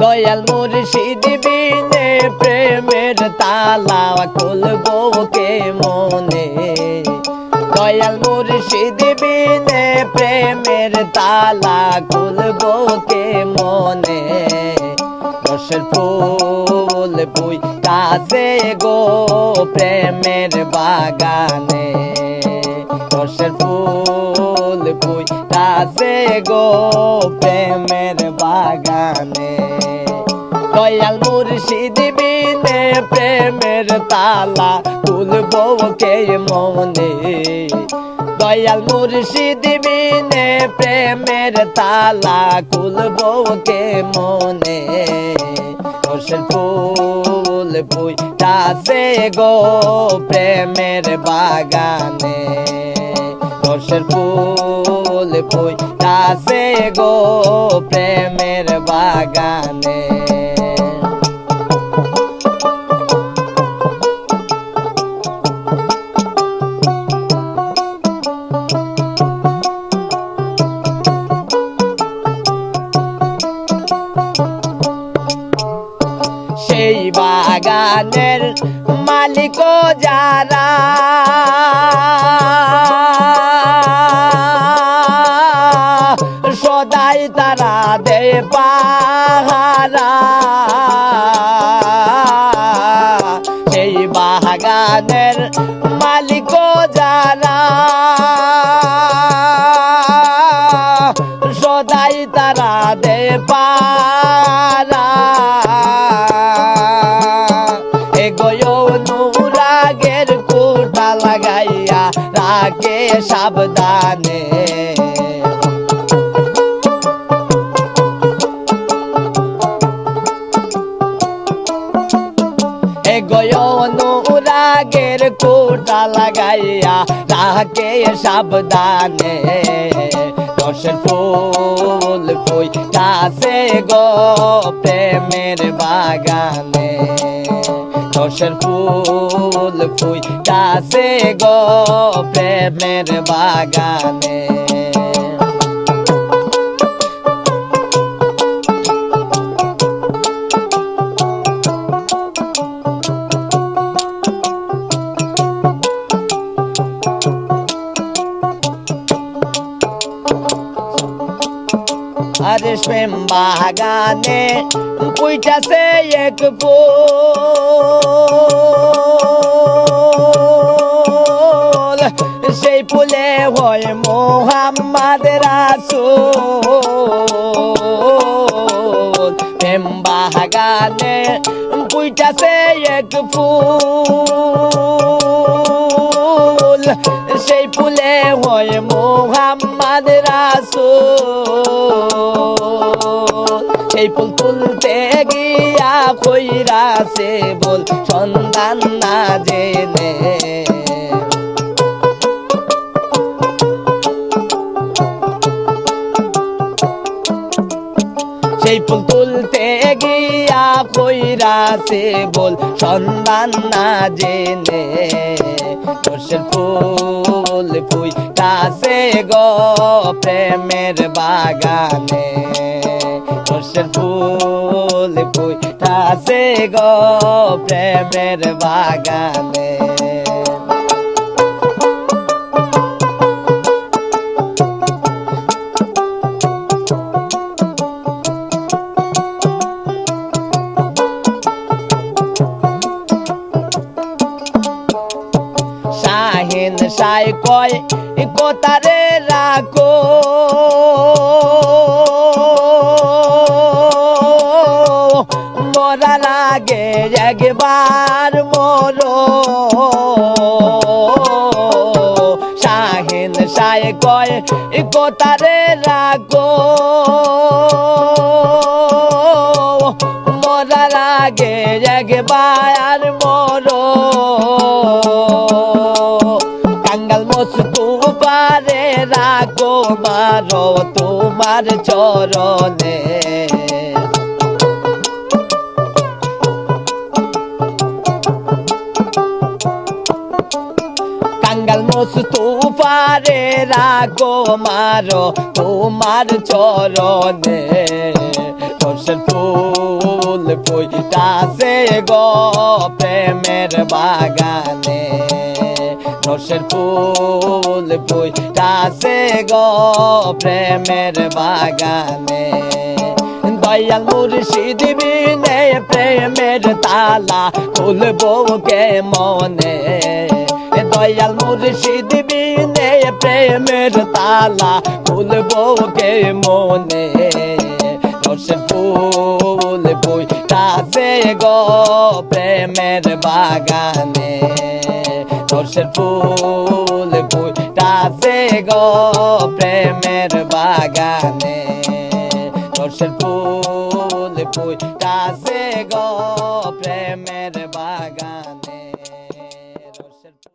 দয়াল মুর্শিদ বিনে প্রেমের তালা খুলবো কে মনে দয়াল মুর্শিদ বিনে প্রেমের তালা খুলবো কে মনে রসের ফুল পুই কাছে গো প্রেমের বাগানে। রসের ফুল পুই কাছে গো প্রেমের বাগানে। দয়াল মুর্শিদ বিনে প্রেমের তালা খুলবো কে মনে। দয়াল মুর্শিদ বিনে প্রেমের তালা খুলবো কে মনে। রসের ফুল কাছে গো প্রেমের বাগানে। রসের ফুল কাছে গো প্রেমের সেই বাগানের মালিক যারা। সদাই তারা দে সেই বাগানের মালিক যারা। সদাই তারা দে পারা রাখে সাবধানে। এগোয় কোটা লাগাইয়া রাখে সাবধানে। দশের ফুল ফুই কাছে গো প্রেমের বাগানে। দশের ফুল ফুই কাছে গো প্রেমের বাগানে। প্রেম বাগানে পুইটাছে এক ফুল। সেই ফুলে হয় মোহাম্মদ রাসূল। প্রেম বাগানে পুইটাছে এক ফুল। সেই ফুলে হয় মোহাম্মদ রাসূল। সেই ফুল তুলতে গিয়া কইরাছে বল সন্ধান না জেনে। সেই ফুল তুলতে গিয়া কইরাছে বল সন্ধান না জেনে। দোষের ফুল ফুই কাছে গো প্রেমের বাগানে। দোষের ফুল ফুই কাছে গো প্রেমের বাগানে। শাহিন সাই কয় কোতারে রাখো? একবার মরো শাহিন সাই কয় কোতারে রাখো মরার আগে একবার মরো কাঙ্গাল মস্তু পারে রাখো মারো, তোমার চরণে। পারে রাখো মারো, তোমার চরণে রসের ফুল ফুইটাছে গো প্রেমের বাগানে। রসের ফুল ফুইটাছে গো প্রেমের বাগানে। দয়াল মুর্শিদ বিনে প্রেমের তালা খুলবো কে মনে দয়াল মুর্শিদ বিনে প্রেমের তালা খুলবো কে মনে? রসের ফুল ফুইটাছে গো প্রেমের বাগানে। রসের ফুল ফুইটাছে গো প্রেমের বাগানে। রসের ফুল ফুইটাছে গো প্রেমের